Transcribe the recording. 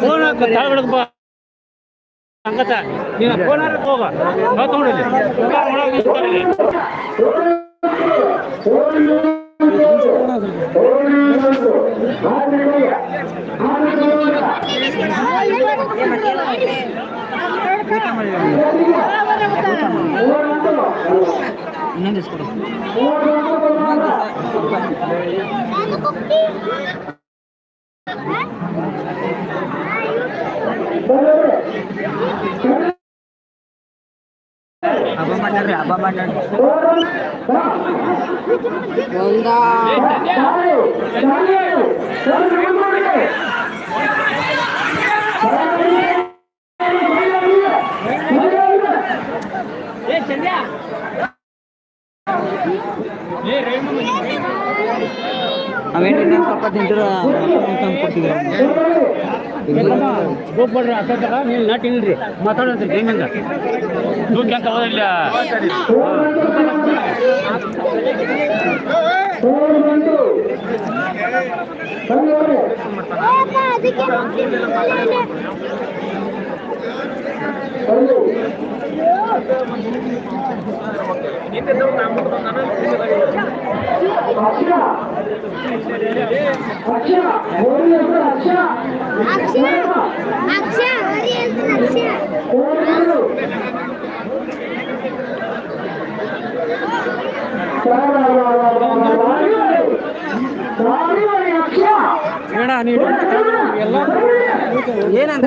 Phone ತಳಗಡಕ್ ಬಾ ಸಂಗತ ನೀನು phone ಹೋಗ అబ్బమండి అబ్బమండి వందా ఏ చంద్ర ఏ రేణు ನಾವೇನು ಇನ್ನೊಂದು ಸ್ವಲ್ಪ ತಿಂದ್ರೆ ತಂದು ಕೊಡ್ತೀವಿ ಹೋಗ್ಬೇಡ್ರಿ ಅಷ್ಟೊತ್ತಾಗ ನೀವು ನಾಟಿ ಇಲ್ರಿ. ಮಾತಾಡೋದ್ರಿ ಹೆಂಗಂಗ ದೂಕ್ ಅಂತ ನಾನು ಹರಿ ಅಂತ ಅಕ್ಷಯ ಬೇಡ ನೀನು ಎಲ್ಲ ಏನಂತ